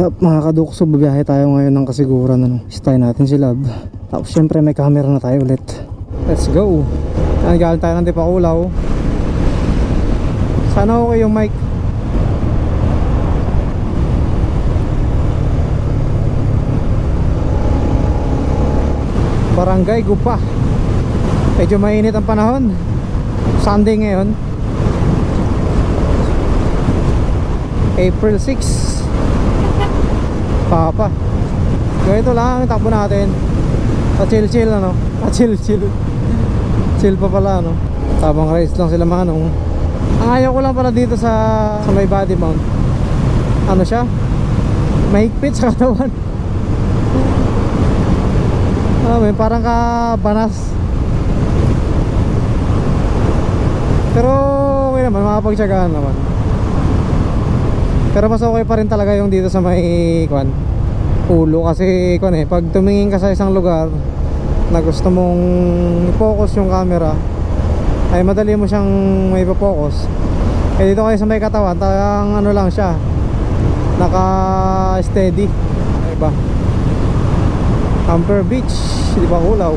What's up mga kadukso, babiyahe tayo ngayon ng kasiguran ano. Stay natin si Lab. Tapos syempre may camera na tayo ulit. Let's go! Yan, galing tayo ng Dipakulaw. Sana okay yung mic. Barangay Gupa. Medyo mainit ang panahon. Sunday ngayon. April 6. Papa. Ganito lang ang takbo natin. Pa chill chill ano. Pa chill chill. Chill pa pala ano. Tabang race lang sila manong. Ang ayaw ko lang pala dito sa sa may body mount. Ano siya? Mahigpit sa katawan. Ah, may parang ka banas. Pero okay naman, makapagtsagaan naman. Pero mas okay pa rin talaga yung dito sa may kwan, ulo kasi kwan eh, pag tumingin ka sa isang lugar na gusto mong i-focus yung camera, ay madali mo siyang may focus. Eh dito kayo sa may katawan, talagang ano lang siya, naka-steady. Diba? Amper Beach, di ba Kulaw?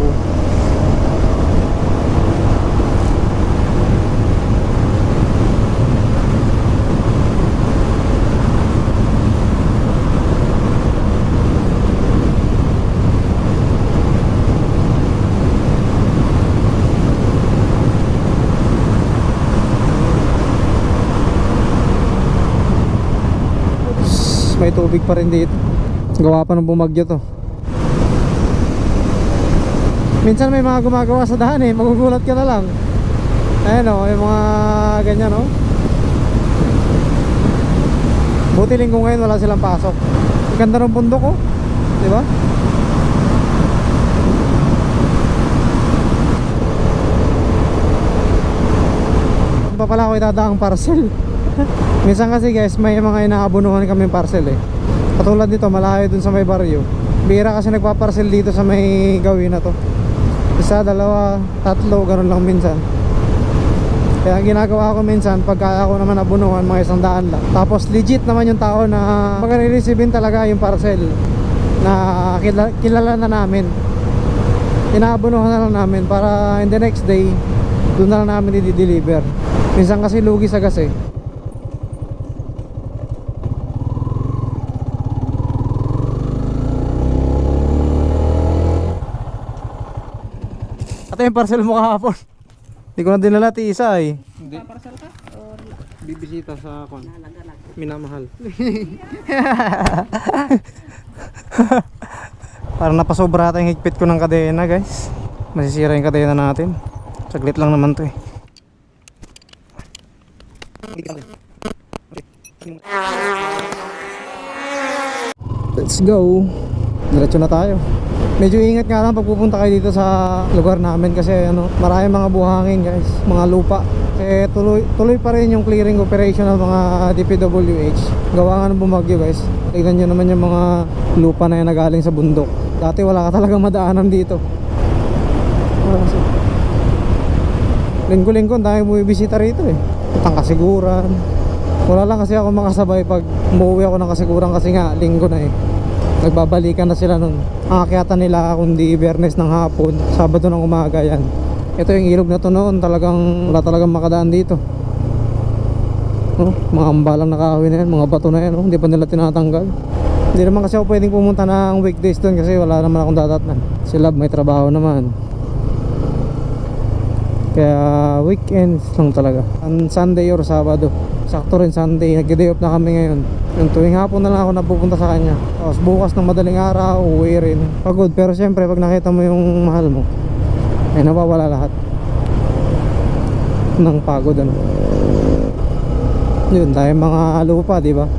Oops, may tubig pa rin dito. Gawa pa ng bumagyo to. Minsan may mga gumagawa sa daan eh, magugulat ka na lang. Ayan o, yung mga ganyan o. Buti linggo ngayon wala silang pasok. Ang ganda ng bundok oh. Di ba? Saan pa pala ako itadaang parcel. Minsan kasi guys, may mga inaabunuhan kami parcel eh. Katulad nito, malayo dun sa may baryo. Bira kasi nagpaparcel dito sa may gawin na to. Isa, dalawa, tatlo, ganun lang minsan. Kaya ang ginagawa ko minsan, pagka ako naman abunuhan, mga isang daan lang. Tapos legit naman yung tao na magre-receivein talaga yung parcel na kilala, kilala na namin. Inaabunuhan na lang namin para in the next day, doon na lang namin i-deliver. Minsan kasi lugi sa gas eh. Ito yung parcel mo kahapon. Hindi ko na dinala ti isa eh. Hindi. Parcel ka? O Bibisita sa nalagalag? Minamahal. Parang napasobra ata yung higpit ko ng kadena guys. Masisira yung kadena natin. Saglit lang naman to eh. Let's go. Diretso na tayo. Medyo ingat nga lang pag pupunta kayo dito sa lugar namin kasi ano, maraming mga buhangin guys, mga lupa. Kasi tuloy, tuloy pa rin yung clearing operation ng mga DPWH. Gawa nga ng bumagyo guys. Tignan nyo naman yung mga lupa na yan na galing sa bundok. Dati wala ka talagang madaanan dito. Linggo-linggo, dami bumibisita rito eh. Ang kasiguran. Wala lang kasi ako makasabay pag umuwi ako ng kasiguran kasi nga linggo na eh. Nagbabalikan na sila nun. Ang akyatan nila kundi Bernes ng hapon, Sabado ng umaga yan. Ito yung ilog na to noon, talagang wala talagang makadaan dito. Oh, mga ambalang nakahoy na yan, mga bato na yan, oh, hindi pa nila tinatanggal. Hindi naman kasi ako pwedeng pumunta ng weekdays doon kasi wala naman akong dadatnan. Si Lab may trabaho naman. Kaya weekends lang talaga. On Sunday or Sabado. sakto rin Sunday. Nagde-day off na kami ngayon. Yung tuwing hapon na lang ako napupunta sa kanya. Tapos bukas ng madaling araw uwi rin. Pagod pero syempre pag nakita mo yung mahal mo ay nawawala lahat. Ng pagod ano. Yun dahil mga lupa di ba?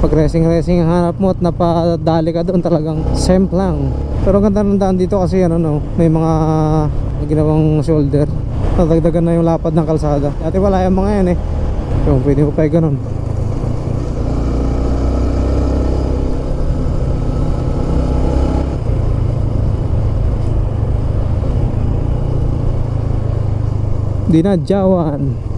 Pag racing racing hanap mo at napadali ka doon talagang same lang. Pero ganda ng daan dito kasi ano no may mga ginawang shoulder nadagdagan na yung lapad ng kalsada. Dati wala yung mga yan eh. Yung pwede mo pa yung ganun. Dinadyawan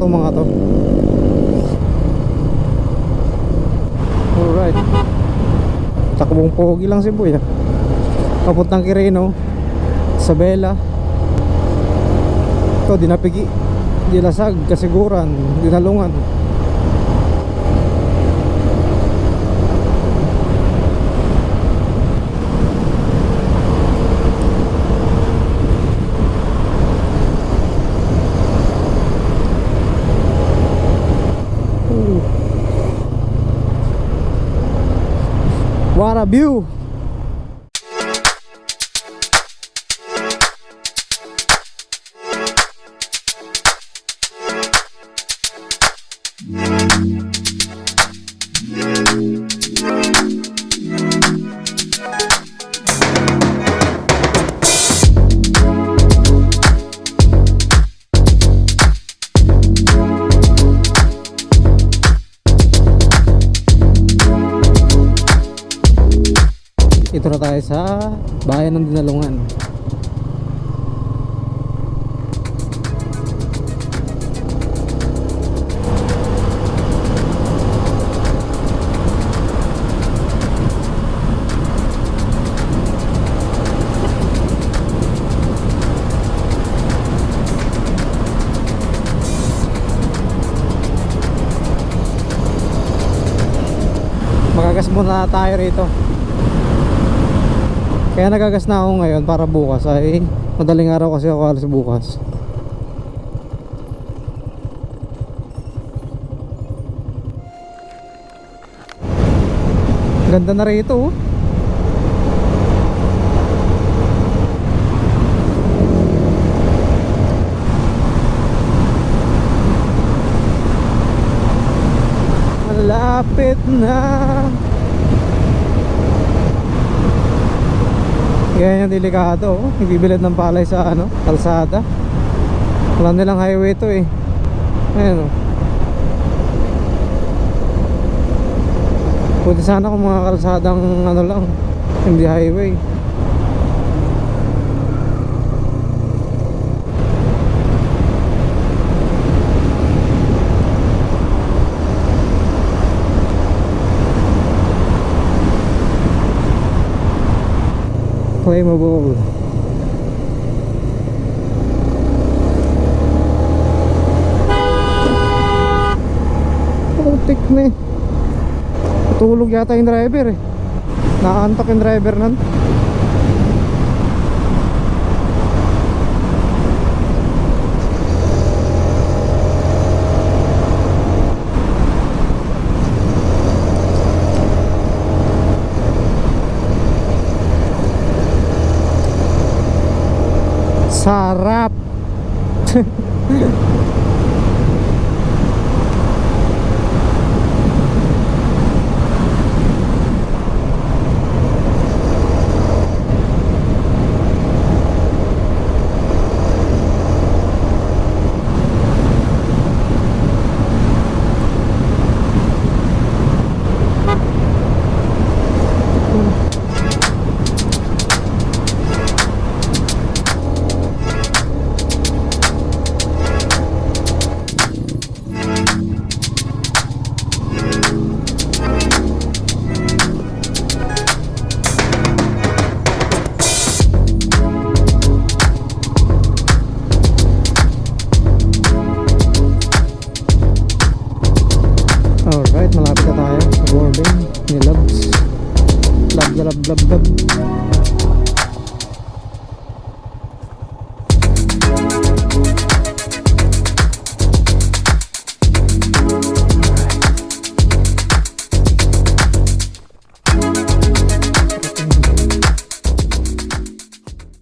Ah, to itong mga to. Alright. Takbong pogi lang si Boy. ah. Papuntang Quirino. Isabela. Ito, dinapigi. Dilasag, kasiguran, dinalungan. Guarabil Ito na tayo sa bayan ng Dinalungan. Magagas muna tayo rito. Kaya nagagas na ako ngayon para bukas ay madaling araw kasi ako alas bukas. Ganda na rito oh. Malapit na Ganyan yung delikado oh. Nagbibilad ng palay sa ano, kalsada. Wala nilang highway to eh. Ayan oh. Buti sana kung mga kalsadang ano lang Hindi highway Claimable Putik na eh. Tulog yata yung driver eh. Nakaantok yung driver nun Sarap Alright, malapit na